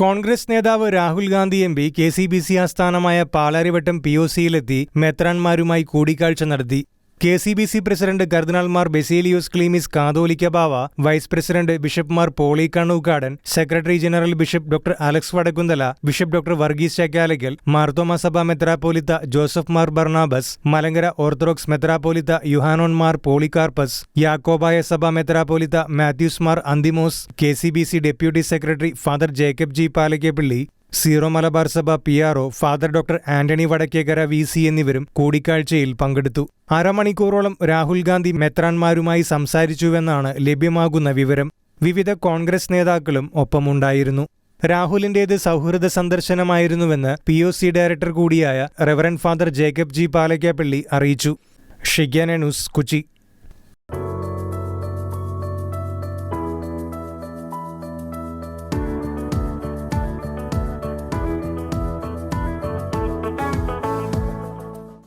കോൺഗ്രസ് നേതാവ് Rahul Gandhi M P K C B C ആസ്ഥാനമായ Palarivattom P O സിയിലെത്തി മെത്രാൻമാരുമായി കൂടിക്കാഴ്ച നടത്തി. K C B C president കർദിനാൾമാർ Baselios Cleemis കാതോലിക്ക ബാവ vice president ബിഷപ്പ്മാർ Poly Kannookadan secretary general bishop doctor Alex Vadakkumthala bishop doctor Varghese Chakkalakal Marthoma സഭ മെത്രാപ്പോലിത്ത Joseph Mar Barnabas Malankara Orthodox മെത്രാപ്പോലിത്ത യുഹാനോൻ മാർ പോളികാർപ്പസ് യാക്കോബായ സഭ മെത്രാപ്പോലിത്ത Mathews Mar Anthimos K C B C deputy secretary father Jacob G Palakkappilly Syro Malabar സഭ P R O father doctor Antony Vadakkekara V C എന്നിവരും കൂടിക്കാഴ്ചയിൽ പങ്കെടുത്തു. അരമണിക്കൂറോളം രാഹുൽ ഗാന്ധി മെത്രാൻമാരുമായി സംസാരിച്ചുവെന്നാണ് ലഭ്യമാകുന്ന വിവരം. വിവിധ കോൺഗ്രസ് നേതാക്കളും ഒപ്പമുണ്ടായിരുന്നു. രാഹുലിന്റേത് സൗഹൃദ സന്ദർശനമായിരുന്നുവെന്ന് പി ഒ സി ഡയറക്ടർ കൂടിയായ reverend father Jacob G Palakkappilly അറിയിച്ചു. ഷിഗ്യാന ന്യൂസ് കൊച്ചി.